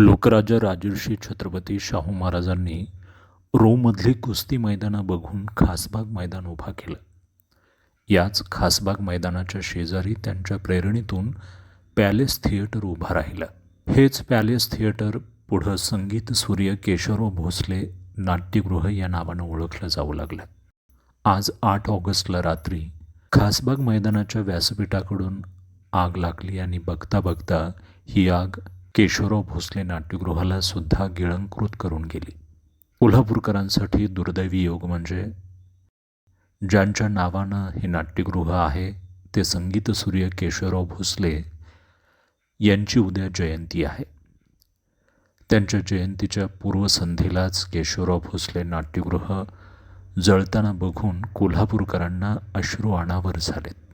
लोकराजा राजर्षी छत्रपती शाहू महाराजांनी रोममधली कुस्ती मैदानं बघून खासबाग मैदान उभा केलं. याच खासबाग मैदानाच्या शेजारी त्यांच्या प्रेरणेतून पॅलेस थिएटर उभा राहिलं. हेच पॅलेस थिएटर पुढं संगीत सूर्य केशवराव भोसले नाट्यगृह या नावानं ओळखलं जाऊ लागलं. आज आठ ऑगस्टला रात्री खासबाग मैदानाच्या व्यासपीठाकडून आग लागली आणि बघता बघता ही आग केशवराव भोसले नाट्यगृहाला सुद्धा गिळंकृत करून गेली. कोल्हापूरकरांसाठी दुर्दैवी योग म्हणजे ज्यांच्या नावानं हे नाट्यगृह आहे ते संगीत सूर्य केशवराव भोसले यांची उद्या जयंती आहे. त्यांच्या जयंतीच्या पूर्वसंध्येलाच केशवराव भोसले नाट्यगृह जळताना बघून कोल्हापूरकरांना अश्रू अनावर झालेत.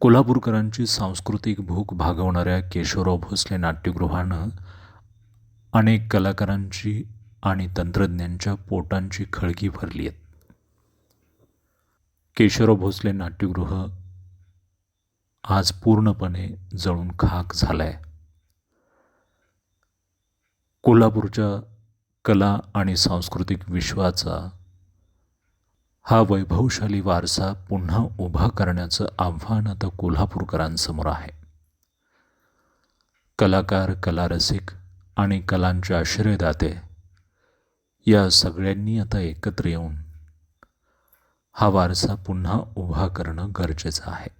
कोल्हापूरकरांची सांस्कृतिक भूक भागवणाऱ्या केशवराव भोसले नाट्यगृहानं अनेक कलाकारांची आणि तंत्रज्ञांच्या पोटांची खळगी भरली आहेत. केशवराव भोसले नाट्यगृह आज पूर्णपणे जळून खाक झालं आहे कोल्हापूरच्या कला आणि सांस्कृतिक विश्वाचा हा वैभवशाली वारसा पुन्हा उभा करण्याचं आव्हान आता कोल्हापूरकरांसमोर आहे. कलाकार कलारसिक आणि कलांचे आश्रयदाते या सगळ्यांनी आता एकत्र येऊन हा वारसा पुन्हा उभा करणं गरजेचं आहे.